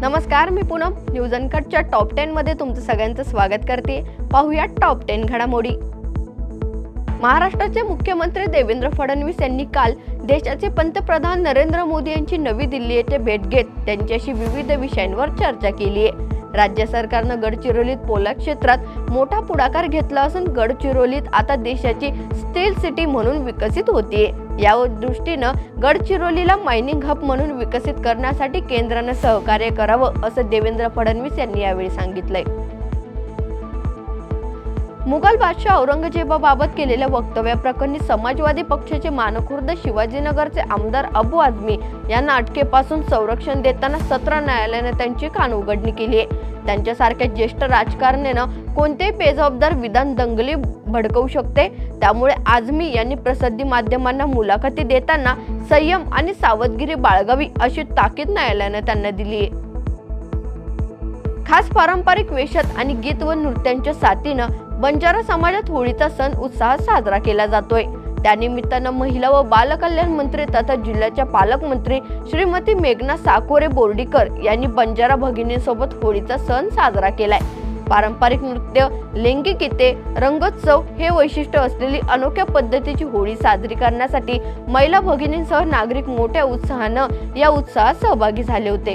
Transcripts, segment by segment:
नमस्कार मी पूनम. न्यूज अनकटच्या टॉप टेन मध्ये तुमचं सगळ्यांचं स्वागत करते. पाहूया टॉप टेन घडामोडी. महाराष्ट्राचे मुख्यमंत्री देवेंद्र फडणवीस यांनी काल देशाचे पंतप्रधान नरेंद्र मोदी यांची नवी दिल्ली येथे भेट घेत त्यांच्याशी विविध विषयांवर चर्चा केली आहे. राज्य सरकारनं गडचिरोलीत पोलाद क्षेत्रात मोठा पुढाकार घेतला असून गडचिरोलीत आता देशाची स्टील सिटी म्हणून विकसित होतीये. या दृष्टीनं गडचिरोलीला मायनिंग हब म्हणून विकसित करण्यासाठी केंद्रानं सहकार्य करावं असं देवेंद्र फडणवीस यांनी यावेळी सांगितलंय. मुघल बादशाह औरंगजेबाबाबत केलेल्या वक्तव्याप्रकरणी समाजवादी पक्षाचे मानखुर्द शिवाजीनगरचे आमदार अबू आझमी यांना अटकेपासून संरक्षण देताना सत्र न्यायालयाने त्यांची कान उघडणी केली आहे त्यांच्यासारख्या ज्येष्ठ राजकारण्यानं कोणतेही बेजबाबदार विधान दंगली भडकवू शकते. त्यामुळे आझमी यांनी प्रसिद्धी माध्यमांना मुलाखती देताना संयम आणि सावधगिरी बाळगावी अशी ताकीद न्यायालयानं त्यांना दिली आहे खास पारंपरिक वेशात आणि गीत व नृत्यांच्या साथीनं बंजारा समाजात होळीचा सण उत्साहात साजरा केला जातोय. त्यानिमित्तानं महिला व बालकल्याण मंत्री तथा जिल्ह्याच्या पालकमंत्री श्रीमती मेघना साकोरे बोर्डीकर यांनी बंजारा भगिनींसोबत होळीचा सण साजरा केलाय. पारंपरिक नृत्य लैंगिक गीते रंगोत्सव हे वैशिष्ट्य असलेली अनोख्या पद्धतीची होळी साजरी करण्यासाठी महिला भगिनींसह नागरिक मोठ्या उत्साहानं या उत्साहात सहभागी झाले होते.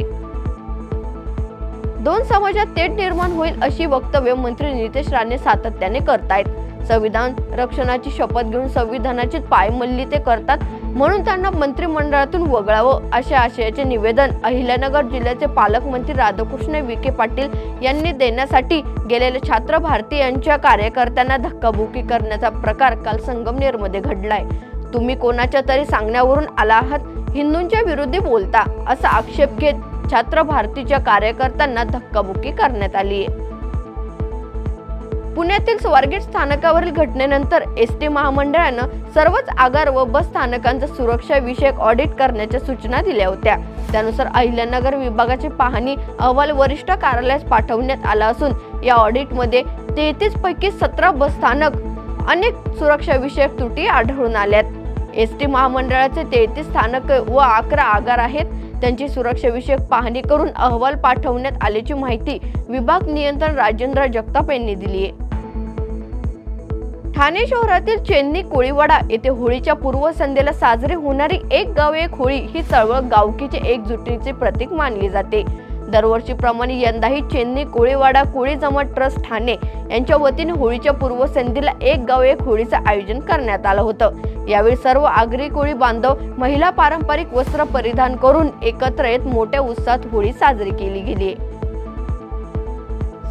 दोन समाजात तेट निर्माण होईल अशी वक्तव्य मंत्री नितेश राणे सातत्याने करतायत. संविधान रक्षणाची शपथ घेऊन संविधानाची पायमल्ली ते करतात. म्हणून त्यांना मंत्रिमंडळातून वगळावं अशा आशयाचे निवेदन अहिल्यानगर जिल्ह्याचे पालकमंत्री राधाकृष्ण विखे पाटील यांनी देण्यासाठी गेलेले छात्र भारती यांच्या कार्यकर्त्यांना धक्काबुक्की करण्याचा प्रकार काल संगमनेरमध्ये घडलाय. तुम्ही कोणाच्या तरी सांगण्यावरून आला आहात? हिंदूंच्या विरोधी बोलता असा आक्षेप घेत छात्र भारतीच्या कार्यकर्त्यांना धक्काबुक्की करण्यात आली आहे पुण्यातील स्वारगेट स्थानकावरील घटनेनंतर एस टी महामंडळानं सर्वच आगार व बस स्थानकांचा सुरक्षा विषयक ऑडिट करण्याच्या सूचना दिल्या होत्या. त्यानुसार अहिल्यानगर विभागाची पाहणी अहवाल वरिष्ठ कार्यालयास पाठवण्यात आला असून या ऑडिटमध्ये तेहतीस पैकी सतरा बस स्थानक अनेक सुरक्षाविषयक त्रुटी आढळून आल्यात. एस टी महामंडळाचे तेहतीस स्थानक व अकरा आगार आहेत. त्यांची सुरक्षाविषयक पाहणी करून अहवाल पाठवण्यात आल्याची माहिती विभाग नियंत्रण राजेंद्र जगताप यांनी दिली आहे. ठाणे शहरातील चेन्नी कोळीवाडा येथे होळीच्या पूर्वसंध्येला साजरी होणारी एक गाव एक होळी ही चळवळ गावकीचे एकजुटीचे प्रतीक मानली जाते. दरवर्षीप्रमाणे यंदाही चेन्नई कोळीवाडा कोळी जमात ट्रस्ट ठाणे यांच्या वतीने होळीच्या पूर्वसंध्येला एक गाव एक होळीचं आयोजन करण्यात आलं होतं. यावेळी सर्व आगरी कोळी बांधव महिला पारंपरिक वस्त्र परिधान करून एकत्र येत मोठ्या उत्साहात होळी साजरी केली गेली.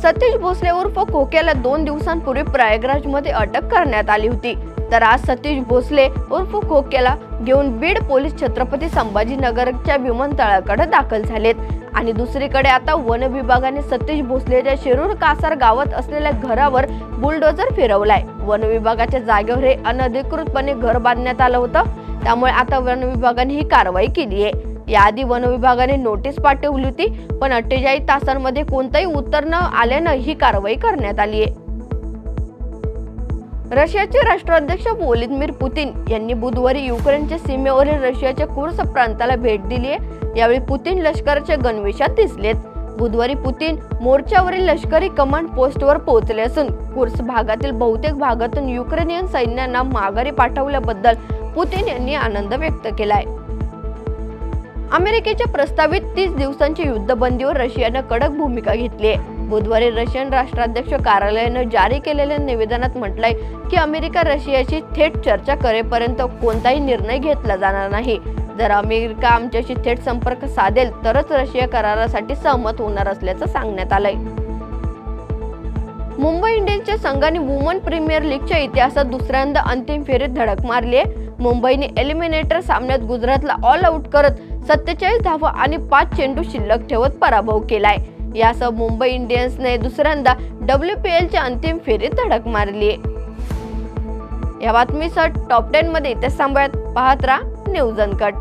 सतीश भोसले उर्फ खोक्याला दोन दिवसांपूर्वी प्रयागराजमध्ये अटक करण्यात आली होती. तर आज सतीश भोसले उर्फ खोक्याला घेऊन बीड पोलीस छत्रपती संभाजीनगरच्या विमानतळाकडे दाखल झालेत. आणि दुसरीकडे आता वन विभागाने सतीश भोसलेच्या शिरूर कासार गावात असलेल्या घरावर बुलडोजर फिरवलाय. वन विभागाच्या जागेवर हे अनधिकृतपणे घर बांधण्यात आलं होतं. त्यामुळे आता वन विभागाने ही कारवाई केली आहे. याआधी वन विभागाने नोटीस पाठवली होती पण अठ्ठेचाळीस तासांमध्ये कोणतंही उत्तर न आल्यानं ही कारवाई करण्यात आली आहे. रशियाचे राष्ट्राध्यक्ष व्लादिमीर पुतीन यांनी बुधवारी युक्रेनच्या सीमेवरील रशियाच्या कुर्स प्रांताला भेट दिली आहे. यावेळी पुतीन लष्कराच्या गणवेशात दिसलेत बुधवारी पुतीन मोर्चावरील लष्करी कमांड पोस्टवर पोहोचले असून कुर्स भागातील बहुतेक भागातून युक्रेनियन सैन्यांना माघारी पाठवल्याबद्दल पुतीन यांनी आनंद व्यक्त केलाय अमेरिकेच्या प्रस्तावित तीस दिवसांच्या युद्धबंदीवर रशियानं कडक भूमिका घेतली आहे. बुधवारी रशियन राष्ट्राध्यक्ष कार्यालयानं जारी केलेल्या निवेदनात म्हटलंय की अमेरिका रशियाशी थेट चर्चा करेपर्यंत कोणताही निर्णय घेतला जाणार नाही. जर अमेरिका आमच्याशी थेट संपर्क साधेल तरच रशिया करारासाठी सहमत होणार असल्याचं सांगण्यात आलंय. मुंबई इंडियन्सच्या संघाने वुमन प्रीमियर लीगच्या इतिहासात दुसऱ्यांदा अंतिम फेरीत धडक मारली आहे. मुंबईने एलिमिनेटर सामन्यात गुजरातला ऑल आउट करत सत्तेचाळीस धावा आणि पाच चेंडू शिल्लक ठेवत पराभव केलाय. यासह मुंबई इंडियन्सने दुसऱ्यांदा डब्ल्यू पी एलच्या अंतिम फेरीत धडक मारली. आहे या बातमीसह टॉप टेनमध्ये इथे थांबूयात. पाहत राहा न्यूज अनकट